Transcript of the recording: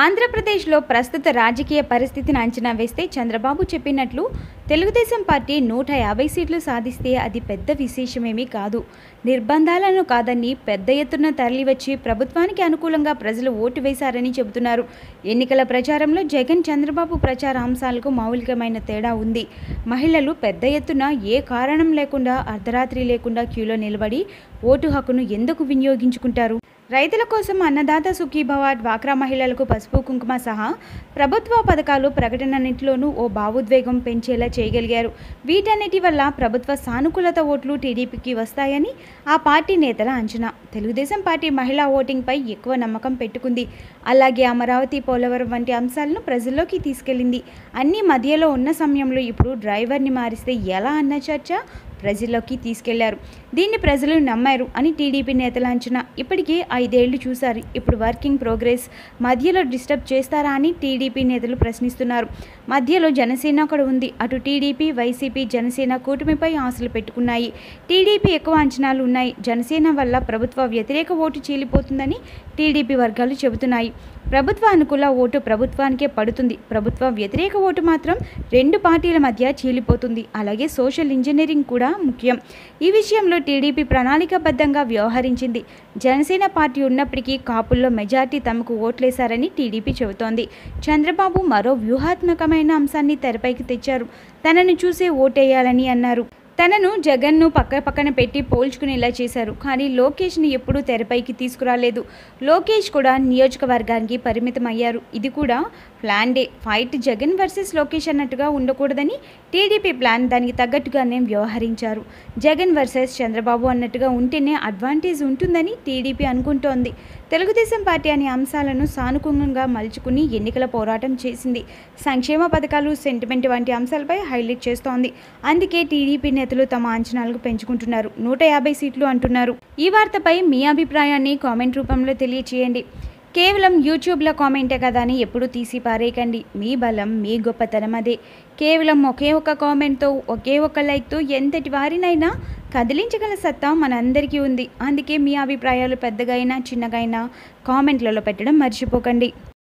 ఆంధ్రప్రదేశ్లో ప్రస్తుత రాజకీయ పరిస్థితిని అంచనా వేస్తే చంద్రబాబు చెప్పినట్లు తెలుగుదేశం పార్టీ నూట యాభై సీట్లు సాధిస్తే అది పెద్ద విశేషమేమీ కాదు. నిర్బంధాలను కాదని పెద్ద ఎత్తున తరలివచ్చి ప్రభుత్వానికి అనుకూలంగా ప్రజలు ఓటు వేశారని చెబుతున్నారు. ఎన్నికల ప్రచారంలో జగన్ చంద్రబాబు ప్రచార అంశాలకు మౌలికమైన తేడా ఉంది. మహిళలు పెద్ద ఎత్తున ఏ కారణం లేకుండా అర్ధరాత్రి లేకుండా క్యూలో నిలబడి ఓటు హక్కును ఎందుకు వినియోగించుకుంటారు? రైతుల కోసం అన్నదాత సుఖీభవ డ్వాక్రా మహిళలకు పసుపు కుంకుమ సహా ప్రభుత్వ పథకాలు ప్రకటనన్నింటిలోనూ ఓ భావోద్వేగం పెంచేలా చేయగలిగారు. వీటన్నిటి వల్ల ప్రభుత్వ సానుకూలత ఓట్లు టీడీపీకి వస్తాయని ఆ పార్టీ నేతల అంచనా. తెలుగుదేశం పార్టీ మహిళా ఓటింగ్పై ఎక్కువ నమ్మకం పెట్టుకుంది. అలాగే అమరావతి పోలవరం వంటి అంశాలను ప్రజల్లోకి తీసుకెళ్ళింది అన్ని మధ్యలో ఉన్న సమయంలో ఇప్పుడు డ్రైవర్ని మారిస్తే ఎలా అన్న చర్చ ప్రజల్లోకి తీసుకెళ్ళారు. దీన్ని ప్రజలు నమ్మారు అని టీడీపీ నేతల అంచనా. ఇప్పటికే ఐదేళ్ళు చూశారు. ఇప్పుడు వర్కింగ్ ప్రోగ్రెస్. మధ్యలో డిస్టర్బ్ చేస్తారా అని టీడీపీ నేతలు ప్రశ్నిస్తున్నారు. మధ్యలో జనసేన కూడా ఉంది. అటు టీడీపీ వైసీపీ జనసేన కూటమిపై ఆశలు పెట్టుకున్నాయి. టీడీపీ ఎక్కువ అంచనాలు ఉన్నాయి. జనసేన వల్ల ప్రభుత్వ వ్యతిరేక ఓటు చీలిపోతుందని టీడీపీ వర్గాలు చెబుతున్నాయి. ప్రభుత్వ అనుకూల ఓటు ప్రభుత్వానికే పడుతుంది. ప్రభుత్వ వ్యతిరేక ఓటు మాత్రం రెండు పార్టీల మధ్య చీలిపోతుంది. అలాగే సోషల్ ఇంజనీరింగ్ కూడా ముఖ్యం. ఈ విషయంలో టీడీపీ ప్రణాళికాబద్ధంగా వ్యవహరించింది. జనసేన పార్టీ ఉన్నప్పటికీ కాపుల్లో మెజార్టీ తమకు ఓట్లేశారని టీడీపీ చెబుతోంది. చంద్రబాబు మరో వ్యూహాత్మకమైన అంశాన్ని తెరపైకి తెచ్చారు. తనను చూసే ఓటేయాలని అన్నారు. తనను జగన్ను పక్క పక్కన పెట్టి పోల్చుకునేలా చేశారు. కానీ లోకేష్ని ఎప్పుడూ తెరపైకి తీసుకురాలేదు. లోకేష్ కూడా నియోజకవర్గానికి పరిమితం అయ్యారు. ఇది కూడా plan day. Fight Jagan versus Lokesh అన్నట్టుగా ఉండకూడదని టీడీపీ ప్లాన్ దానికి తగ్గట్టుగానే వ్యవహరించారు. జగన్ వర్సెస్ చంద్రబాబు అన్నట్టుగా ఉంటేనే అడ్వాంటేజ్ ఉంటుందని టీడీపీ అనుకుంటోంది. తెలుగుదేశం పార్టీ అనే అంశాలను సానుకూలంగా మలుచుకుని ఎన్నికల పోరాటం చేసింది. సంక్షేమ పథకాలు సెంటిమెంట్ వంటి అంశాలపై హైలైట్ చేస్తోంది. అందుకే టీడీపీ నేతలు తమ అంచనాలకు పెంచుకుంటున్నారు. నూట యాభై సీట్లు అంటున్నారు. ఈ వార్తపై మీ అభిప్రాయాన్ని కామెంట్ రూపంలో తెలియచేయండి. కేవలం యూట్యూబ్లో కామెంటే కదా అని ఎప్పుడు తీసి పారేయకండి. మీ బలం మీ గొప్పతనం అదే. కేవలం ఒకే ఒక కామెంట్తో ఒకే ఒక లైక్తో ఎంతటి వారినైనా కదిలించగల సత్తా మనందరికీ ఉంది. అందుకే మీ అభిప్రాయాలు పెద్దగా అయినా చిన్నగా అయినా కామెంట్లలో పెట్టడం మర్చిపోకండి.